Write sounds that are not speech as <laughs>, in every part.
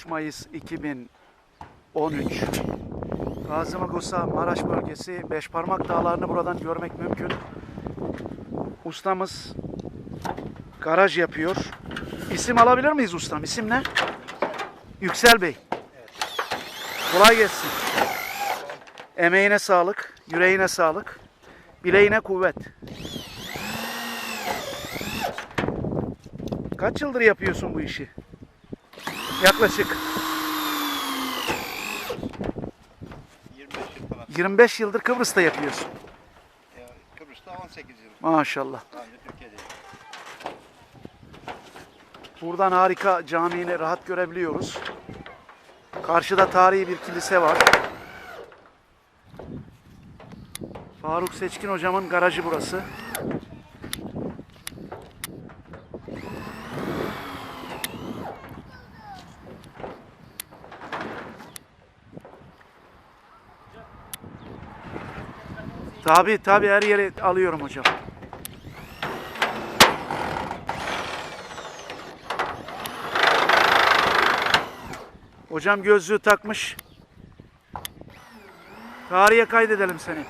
13 Mayıs 2013 Gazi Magusa Maraş bölgesi Beşparmak Dağları'nı buradan görmek mümkün. Ustamız garaj yapıyor. İsim alabilir miyiz ustam? İsim ne? Yüksel Bey. Kolay gelsin. Emeğine sağlık, yüreğine sağlık, bileğine kuvvet. Kaç yıldır yapıyorsun bu işi? Yaklaşık 25 yıl falan. 25 yıldır Kıbrıs'ta yapıyorsun. Ya, Kıbrıs'ta 18 yıl. Maşallah. Buradan harika camini rahat görebiliyoruz. Karşıda tarihi bir kilise var. Faruk Seçkin hocamın garajı burası. Tabi tabi her yere alıyorum hocam. Hocam gözlüğü takmış. Tarihe kaydedelim seni.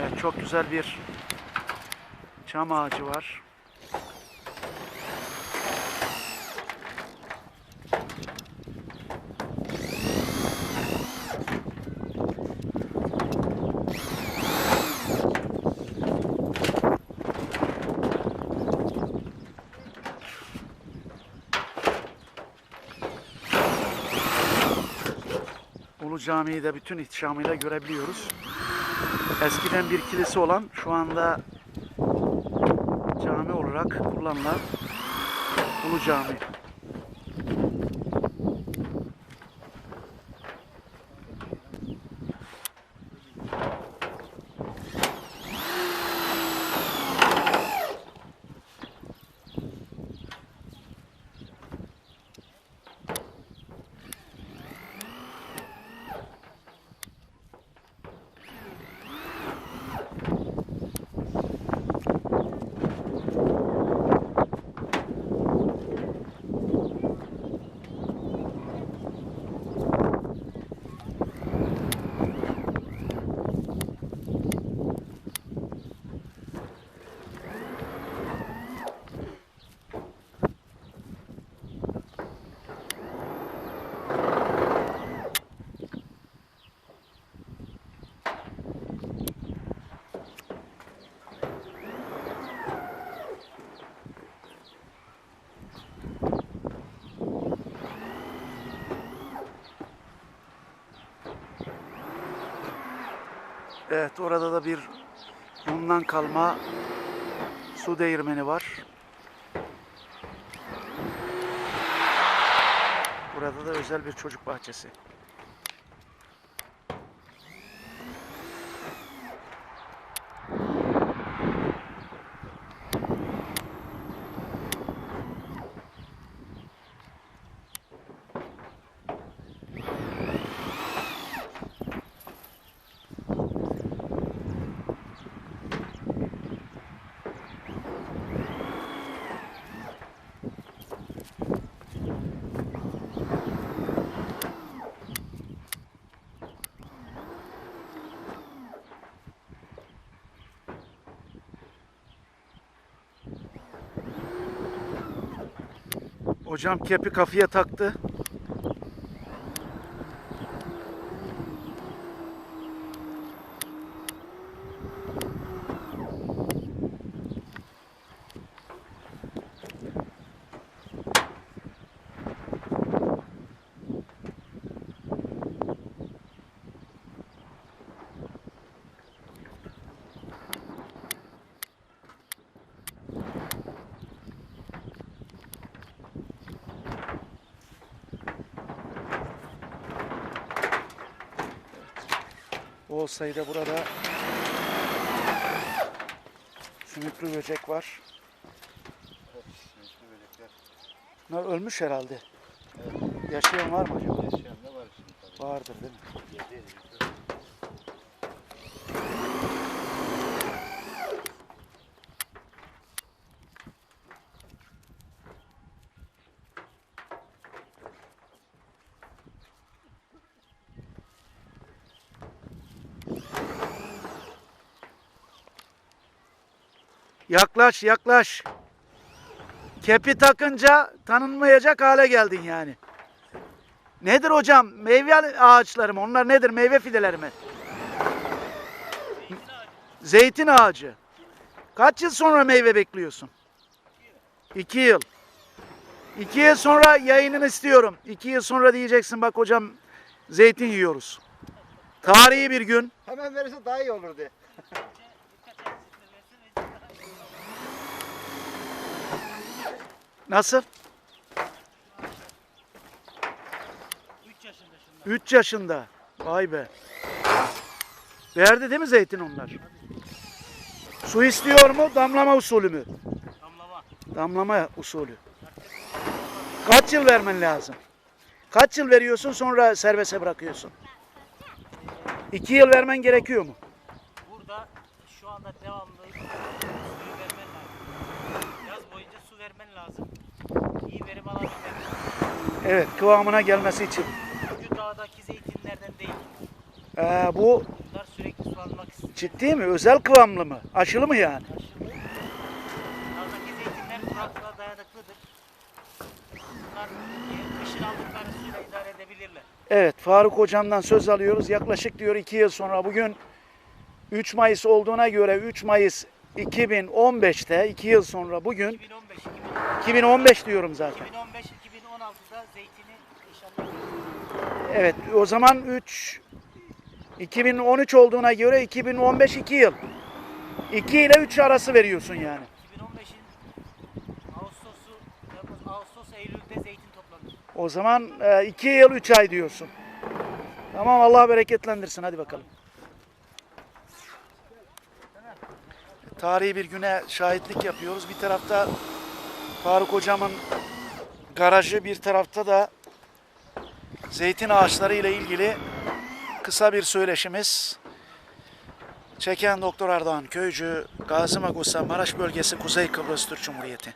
Evet, çok güzel bir çam ağacı var. Ulu Camii'yi de bütün ihtişamıyla görebiliyoruz. Eskiden bir kilise olan şu anda cami olarak kullanılan Ulu Cami. Evet orada da bir Rum'dan kalma su değirmeni var. Burada da özel bir çocuk bahçesi. Hocam kepi kafaya taktı. Bol sayıda burada sümüklü böcek var. Evet, böcekler. Bunlar ölmüş herhalde. Yaşayan var mı acaba? Yaşayan da var şimdi tabii. Vardır değil mi? Yedi, yedi. Yaklaş yaklaş. Kepi takınca tanınmayacak hale geldin yani. Nedir hocam? Meyve ağaçları mı? Onlar nedir? Meyve fideleri mi? Zeytin ağacı. Kaç yıl sonra meyve bekliyorsun? İki yıl. İki yıl sonra yayınını istiyorum. İki yıl sonra diyeceksin bak hocam zeytin yiyoruz. Tarihi bir gün. Hemen verirse daha iyi olur <laughs> Nasıl? 3 yaşında şunlar. 3 yaşında. Vay be. Verdi değil mi zeytin onlar? Su istiyor mu? Damlama usulü mü? Damlama. Damlama usulü. Kaç yıl vermen lazım? Kaç yıl veriyorsun sonra serbeste bırakıyorsun? 2 yıl vermen gerekiyor mu? Burada şu anda devamlı suyu vermen lazım. Yaz boyunca su vermen lazım. İyi verim alabilmen lazım. Evet kıvamına gelmesi için. Şu dağdaki zeytinlerden değil. Ee, bu Bunlar sürekli sulanmak istiyor. ciddi mi? Özel kıvamlı mı? Aşılı mı yani? Aşırı. Dağdaki zeytinler kuraklığa dayanıklıdır. Bunlar e, kışın aldıkları suyla idare edebilirler. Evet Faruk hocamdan söz alıyoruz. Yaklaşık diyor 2 yıl sonra bugün 3 Mayıs olduğuna göre 3 Mayıs 2015'te 2 yıl sonra bugün 2015, 2015 diyorum zaten. 2015, 2016'da zeytini inşallah Evet o zaman 3 2013 olduğuna göre 2015 2 yıl. 2 ile 3 arası veriyorsun yani. 2015'in Ağustos'u, Ağustos, Eylül'de zeytin toplanır. O zaman 2 yıl 3 ay diyorsun. Tamam Allah bereketlendirsin hadi bakalım. Tarihi bir güne şahitlik yapıyoruz. Bir tarafta Faruk hocamın garajı, bir tarafta da zeytin ağaçları ile ilgili kısa bir söyleşimiz. Çeken Doktor Erdoğan Köycü, Gazi Magusa, Maraş Bölgesi, Kuzey Kıbrıs Türk Cumhuriyeti.